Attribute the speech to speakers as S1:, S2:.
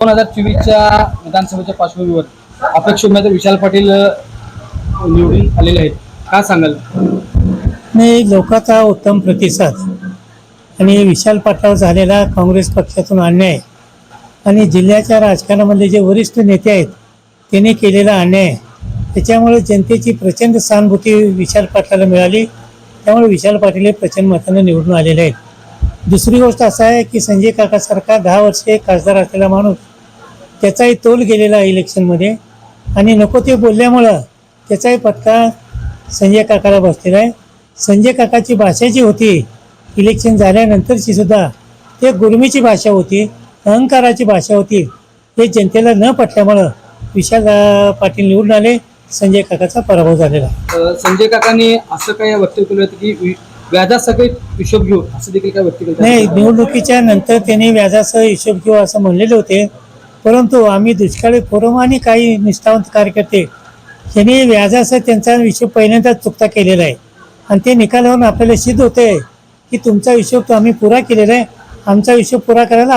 S1: दोन हजार चोवीसच्या विधानसभेच्या पार्श्वभूमीवर अपेक्ष उमेदवार विशाल पाटील निवडून आलेले आहेत. काय सांगाल?
S2: नाही लोकांचा उत्तम प्रतिसाद आणि विशाल पाटलावर झालेला काँग्रेस पक्षातून अन्याय आणि जिल्ह्याच्या राजकारणामधले जे वरिष्ठ नेते आहेत त्यांनी केलेला अन्याय त्याच्यामुळे जनतेची प्रचंड सहानुभूती विशाल पाटलाला मिळाली. त्यामुळे विशाल पाटील हे प्रचंड मताने निवडून आलेले आहेत. दुसरी गोष्ट असं आहे की संजय काकासारखा दहा वर्षे खासदार असलेला माणूस त्याचाही तोल गेलेला आहे इलेक्शनमध्ये आणि नको ते बोलल्यामुळं त्याचाही फटका संजय काकाला बसलेला आहे. संजय काकाची भाषा जी होती इलेक्शन झाल्यानंतरची सुद्धा ते गुरमीची भाषा होती अहंकाराची भाषा होती हे जनतेला न पटल्यामुळं विशाल पाटील निवडून आले. संजय काकाचा पराभव झालेला
S1: संजय काकांनी असं काय वक्तव्य केलं होतं की वि- व्याजासकट हिशोब घेऊ असं देखील काय व्यक्त केलं
S2: नाही निवडणुकीच्या नंतर त्यांनी व्याजासह हिशोब घेऊ असं म्हणलेले होते. परंतु आम्ही दुष्काळी फोरम आणि काही निष्ठावंत कार्यकर्ते यांनी व्याजाचा त्यांचा हिशोब पहिल्यांदाच चुकता केलेला आहे. आणि ते निकालावरून आपल्याला सिद्ध होते की तुमचा हिशोब तो आम्ही पुरा केलेला आहे. आमचा हिशोब पुरा करायला